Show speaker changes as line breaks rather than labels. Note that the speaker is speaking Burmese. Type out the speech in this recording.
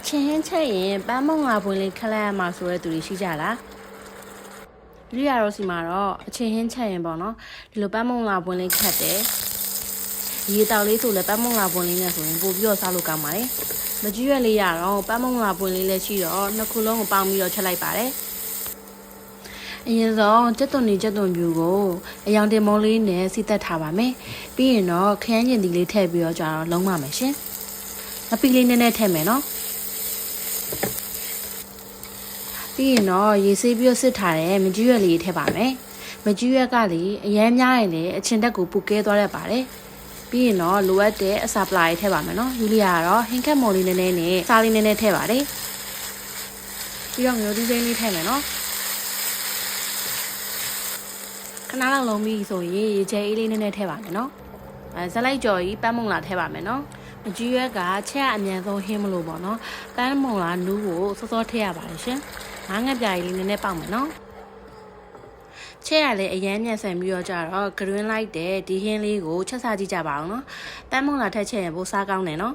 အချင်းဟင်းချက်ရင်ပန်းမုံငါပွင့်လေးခက်လိုက်ရမှာဆိုတဲ့သူတွေရှိကြလားလူရတော့စီမှာတော့အချင်းဟင်းချက်ရင်ပေါ့နော်ဒီလိုပန်းမုံငါပွင့်လေးခက်တယ်ရေတောက်လေးဆိုလဲပန်းမုံငါပွင့်လေးနဲ့ဆိုရင်ပို့ပြီးတော့စားလို့ကောင်းပါတယ်မကြီးရွက်လေးရတော့ပန်းမုံငါပွင့်လေးလည်းရှိတော့နှစ်ခုလုံးကိုပေါင်းပြီးတော့ချက်လိုက်ပါတယ်အရင်ဆုံးကြက်သွန်နေကြက်သွန်ပြူကိုအယောင်တင်မောလေးနဲ့စီသက်ထားပါမယ်ပြီးရင်တော့ခရမ်းကျင်သီလေးထည့်ပြီးတော့ကြာတော့လုံးပါမယ်ရှင်ငပီလေးနည်းနည်းထည့်မယ်နော် ပြီးရင်တော့ရေဆေးပြီးတော့စစ်ထားတဲ့မကြီးရွက်လေးထည့်ပါမယ်။မကြီးရွက်ကလေအရမ်းများရင်လေအချင်တက်ကိုပူကဲသွားတတ်ပါတယ်။ပြီးရင်တော့လိုအပ်တဲ့အစာပလာလေးထည့်ပါမယ်နော်။ယူလီယာကတော့ဟင်းခက်မော်လေးနည်းနည်းနဲ့စားလေးနည်းနည်းထည့်ပါတယ်။ပြီးတော့ငရုတ်သီးစိမ်းလေးထည့်မယ်နော်။ခဏလောက်လုံးပြီးဆိုရင်ရေချဲအေးလေးနည်းနည်းထည့်ပါမယ်နော်။အဲဇက်လိုက်ကြော်ကြီးပန်းမုံလာထည့်ပါမယ်နော်။ မကြီးရွက်ကချက်အမြန်ဆုံးဟင်းမလို့ပေါ့နော်။ပန်းမုံလာနူးကိုစောစောထည့်ရပါတယ်ရှင်။ငါးငက်ပြားကြီးလေးနည်းနည်းပေါက်မယ်နော်ချဲ့ရလေအရန်မြန်ဆန်ပြီးတော့ကြတော့ဂရင်းလိုက်တဲ့ဒီဟင်းလေးကိုချက်စားကြည့်ကြပါအောင်နော်တမ်းမုံလာထက်ချက်ရင်ပိုစားကောင်းတယ်နော်